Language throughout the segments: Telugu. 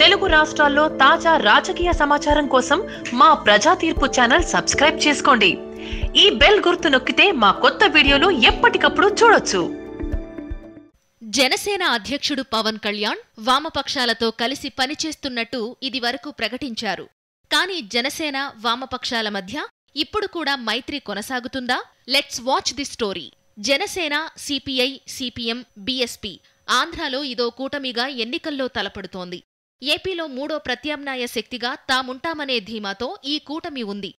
తెలుగు రాష్ట్రాల్లో తాజా రాజకీయ సమాచారం కోసం మా ప్రజా తీర్పు ఛానల్ సబ్స్క్రైబ్ చేసుకోండి. ఈ బెల్ గుర్తు నొక్కితే మా కొత్త వీడియోలు ఎప్పటికప్పుడు చూడొచ్చు. జనసేన అధ్యక్షుడు పవన్ కళ్యాణ్ వామపక్షాలతో కలిసి పనిచేస్తున్నట్టు ఇదివరకు ప్రకటించారు. కానీ జనసేన వామపక్షాల మధ్య ఇప్పుడు కూడా మైత్రి కొనసాగుతుందా? Let's watch the story Janasena CPI CPM BSP ఆంధ్రాలో ఇదో కూటమిగా ఎన్నికల్లో తలపడుతోంది. ఏపీలో మూడో ప్రత్యామ్నాయ శక్తిగా తాముంటామనే ధీమాతో ఈ కూటమి ఉంది.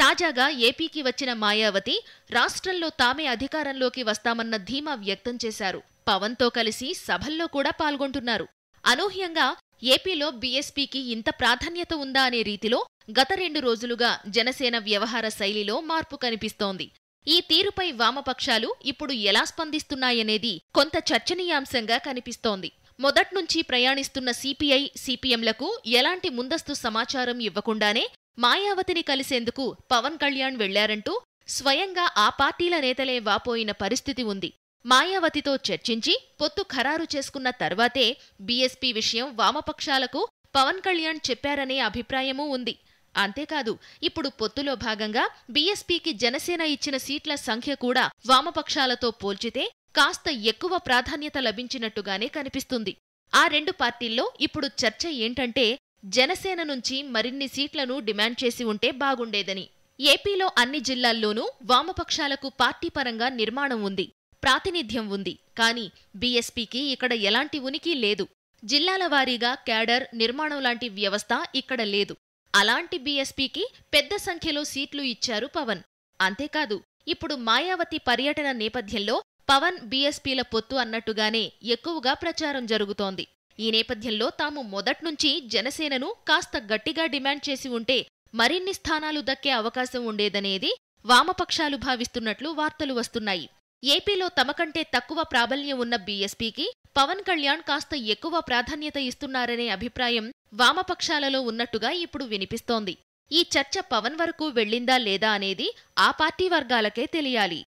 తాజాగా ఏపీకి వచ్చిన మాయావతి రాష్ట్రంలో తామే అధికారంలోకి వస్తామన్న ధీమా వ్యక్తం చేశారు. పవన్తో కలిసి సభల్లో కూడా పాల్గొంటున్నారు. అనూహ్యంగా ఏపీలో బీఎస్పీకి ఇంత ప్రాధాన్యత ఉందా అనే రీతిలో గత రెండు రోజులుగా జనసేన వ్యవహార శైలిలో మార్పు కనిపిస్తోంది. ఈ తీరుపై వామపక్షాలు ఇప్పుడు ఎలా స్పందిస్తున్నాయనేది కొంత చర్చనీయాంశంగా కనిపిస్తోంది. మొదట్నుంచి ప్రయాణిస్తున్న సిపిఐ సిపిఎంలకు ఎలాంటి ముందస్తు సమాచారం ఇవ్వకుండానే మాయావతిని కలిసేందుకు పవన్ కళ్యాణ్ వెళ్ళారంటూ స్వయంగా ఆ పార్టీల నేతలే వాపోయిన పరిస్థితి ఉంది. మాయావతితో చర్చించి పొత్తు ఖరారు చేసుకున్న తర్వాతే బీఎస్పీ విషయం వామపక్షాలకు పవన్ కళ్యాణ్ చెప్పారనే అభిప్రాయమూ ఉంది. అంతేకాదు ఇప్పుడు పొత్తులో భాగంగా బీఎస్పీకి జనసేన ఇచ్చిన సీట్ల సంఖ్య కూడా వామపక్షాలతో పోల్చితే కాస్త ఎక్కువ ప్రాధాన్యత లభించినట్టుగానే కనిపిస్తుంది. ఆ రెండు పార్టీల్లో ఇప్పుడు చర్చ ఏంటంటే జనసేన నుంచి మరిన్ని సీట్లను డిమాండ్ చేసి ఉంటే బాగుండేదని. ఏపీలో అన్ని జిల్లాల్లోనూ వామపక్షాలకు పార్టీ పరంగా నిర్మాణం ఉంది ప్రాతినిధ్యం ఉంది. కానీ బీఎస్పీకి ఇక్కడ ఎలాంటి ఉనికి లేదు. జిల్లాల వారీగా క్యాడర్ నిర్మాణం లాంటి వ్యవస్థ ఇక్కడ లేదు. అలాంటి బీఎస్పీకి పెద్ద సంఖ్యలో సీట్లు ఇచ్చారు పవన్. అంతేకాదు ఇప్పుడు మాయావతి పర్యటన నేపథ్యంలో పవన్ బీఎస్పీల పొత్తు అన్నట్టుగానే ఎక్కువగా ప్రచారం జరుగుతోంది. ఈ నేపథ్యంలో తాము మొదట్నుంచి జనసేనను కాస్త గట్టిగా డిమాండ్ చేసి ఉంటే మరిన్ని స్థానాలు దక్కే అవకాశం ఉండేదనేది వామపక్షాలు భావిస్తున్నట్లు వార్తలు వస్తున్నాయి. ఏపీలో తమకంటే తక్కువ ప్రాబల్యం ఉన్న బీఎస్పీకి పవన్ కళ్యాణ్ కాస్త ఎక్కువ ప్రాధాన్యత ఇస్తున్నారనే అభిప్రాయం వామపక్షాలలో ఉన్నట్టుగా ఇప్పుడు వినిపిస్తోంది. ఈ చర్చ పవన్ వరకు వెళ్ళిందా లేదా అనేది ఆ పార్టీ వర్గాలకే తెలియాలి.